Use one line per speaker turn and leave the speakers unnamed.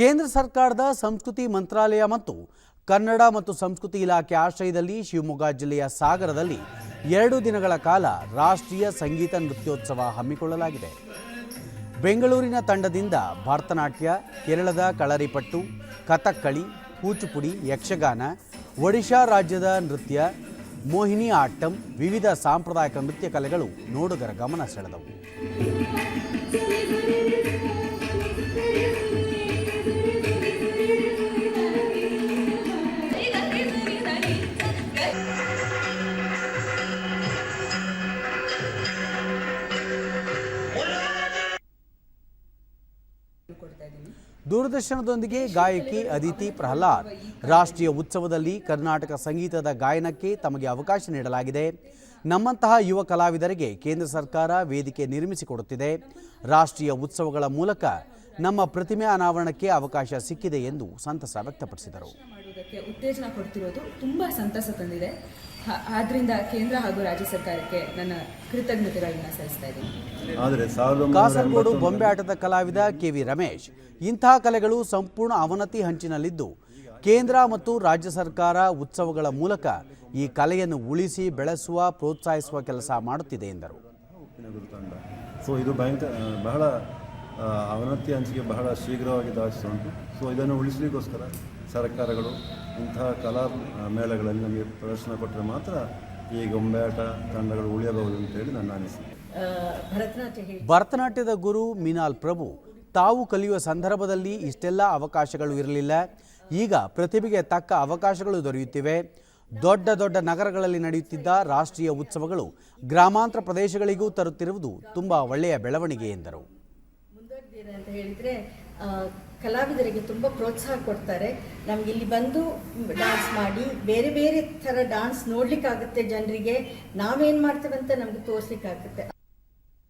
ಕೇಂದ್ರ ಸರ್ಕಾರದ ಸಂಸ್ಕೃತಿ ಮಂತ್ರಾಲಯ ಮತ್ತು ಕನ್ನಡ ಮತ್ತು ಸಂಸ್ಕೃತಿ ಇಲಾಖೆ ಆಶ್ರಯದಲ್ಲಿ ಶಿವಮೊಗ್ಗ ಜಿಲ್ಲೆಯ ಸಾಗರದಲ್ಲಿ ಎರಡು ದಿನಗಳ ಕಾಲ ರಾಷ್ಟ್ರೀಯ ಸಂಗೀತ ನೃತ್ಯೋತ್ಸವ ಹಮ್ಮಿಕೊಳ್ಳಲಾಗಿದೆ. ಬೆಂಗಳೂರಿನ ತಂಡದಿಂದ ಭರತನಾಟ್ಯ, ಕೇರಳದ ಕಳರಿಪಟ್ಟು, ಕಥಕ್ಕಳಿ, ಕೂಚುಪುಡಿ, ಯಕ್ಷಗಾನ, ಒಡಿಶಾ ರಾಜ್ಯದ ನೃತ್ಯ, ಮೋಹಿನಿ ಆಟ್ಟಂ, ವಿವಿಧ ಸಾಂಪ್ರದಾಯಿಕ ನೃತ್ಯ ಕಲೆಗಳು ನೋಡುಗರ ಗಮನ ಸೆಳೆದವು. ದೂರದರ್ಶನದೊಂದಿಗೆ ಗಾಯಕಿ ಅದಿತಿ ಪ್ರಹ್ಲಾದ್. ರಾಷ್ಟ್ರೀಯ ಉತ್ಸವದಲ್ಲಿ ಕರ್ನಾಟಕ ಸಂಗೀತದ ಗಾಯನಕ್ಕೆ ತಮಗೆ ಅವಕಾಶ ನೀಡಲಾಗಿದೆ. ನಮ್ಮಂತಹ ಯುವ ಕಲಾವಿದರಿಗೆ ಕೇಂದ್ರ ಸರ್ಕಾರ ವೇದಿಕೆ ನಿರ್ಮಿಸಿಕೊಡುತ್ತಿದೆ. ರಾಷ್ಟ್ರೀಯ ಉತ್ಸವಗಳ ಮೂಲಕ ನಮ್ಮ ಪ್ರತಿಮೆ ಅನಾವರಣಕ್ಕೆ ಅವಕಾಶ ಸಿಕ್ಕಿದೆ ಎಂದು ಸಂತಸ ವ್ಯಕ್ತಪಡಿಸಿದರು.
ಉತ್ತೇಜನ ಕೊಡ್ತಿರೋದು ತುಂಬಾ ಸಂತಸ ತಂದಿದೆ. ಆದ್ರಿಂದ ಕೇಂದ್ರ ಹಾಗೂ ರಾಜ್ಯ ಸರ್ಕಾರಕ್ಕೆ ನನ್ನ ಕೃತಜ್ಞತೆಗಳನ್ನು ಸಲ್ಲಿಸ್ತಾ ಇದ್ದೀನಿ.
ಕಾಸರಗೋಡು ಬೊಂಬೆ ಆಟದ ಕಲಾವಿದ ಕೆ ವಿ ರಮೇಶ್ ಇಂತಹ ಕಲೆಗಳು ಸಂಪೂರ್ಣ ಅವನತಿ ಹಂಚಿನಲ್ಲಿದ್ದು ಕೇಂದ್ರ ಮತ್ತು ರಾಜ್ಯ ಸರ್ಕಾರ ಉತ್ಸವಗಳ ಮೂಲಕ ಈ ಕಲೆಯನ್ನು ಉಳಿಸಿ ಬೆಳೆಸುವ ಪ್ರೋತ್ಸಾಹಿಸುವ ಕೆಲಸ ಮಾಡುತ್ತಿದೆ ಎಂದರು.
ಸೊ ಇದು ಬಹಳ ಅವನತಿ ಹಂಚಿಕೆ ಬಹಳ ಶೀಘ್ರವಾಗಿ ಧಾವಿಸ್ತಾ ಉಂಟು ಸೊ ಇದನ್ನು ಉಳಿಸಲಿಕ್ಕೋಸ್ಕರ ಸರ್ಕಾರಗಳು ಇಂತಹ ಕಲಾ ಮೇಳಗಳಲ್ಲಿ ನಮಗೆ ಪ್ರದರ್ಶನ ಕೊಟ್ಟರೆ ಮಾತ್ರ ಈ ಗೊಂಬೆಯಾಟ ತಂಡಗಳು ಉಳಿಯಬಹುದು ಅಂತೇಳಿ ನನ್ನ ಅನಿಸಿಕೆ.
ಭರತನಾಟ್ಯ ಹೇಳಿ.
ಭರತನಾಟ್ಯದ ಗುರು ಮಿನಾಲ್ ಪ್ರಭು ತಾವು ಕಲಿಯುವ ಸಂದರ್ಭದಲ್ಲಿ ಇಷ್ಟೆಲ್ಲ ಅವಕಾಶಗಳು ಇರಲಿಲ್ಲ. ಈಗ ಪ್ರತಿಭೆಗೆ ತಕ್ಕ ಅವಕಾಶಗಳು ದೊರೆಯುತ್ತಿವೆ. ದೊಡ್ಡ ದೊಡ್ಡ ನಗರಗಳಲ್ಲಿ ನಡೆಯುತ್ತಿದ್ದ ರಾಷ್ಟ್ರೀಯ ಉತ್ಸವಗಳು ಗ್ರಾಮಾಂತರ ಪ್ರದೇಶಗಳಿಗೂ ತರುತ್ತಿರುವುದು ತುಂಬ ಒಳ್ಳೆಯ ಬೆಳವಣಿಗೆ ಎಂದರು.
ಮುಂದುವರೆದಿದೆ ಅಂತ ಹೇಳಿದ್ರೆ ಕಲಾವಿದರಿಗೆ ತುಂಬ ಪ್ರೋತ್ಸಾಹ ಕೊಡ್ತಾರೆ. ನಮ್ಗೆ ಇಲ್ಲಿ ಬಂದು ಡಾನ್ಸ್ ಮಾಡಿ, ಬೇರೆ ಬೇರೆ ಥರ ಡಾನ್ಸ್ ನೋಡ್ಲಿಕ್ಕಾಗುತ್ತೆ ಜನರಿಗೆ. ನಾವೇನು ಮಾಡ್ತೇವೆ ಅಂತ ನಮ್ಗೆ ತೋರಿಸ್ಲಿಕ್ಕಾಗುತ್ತೆ.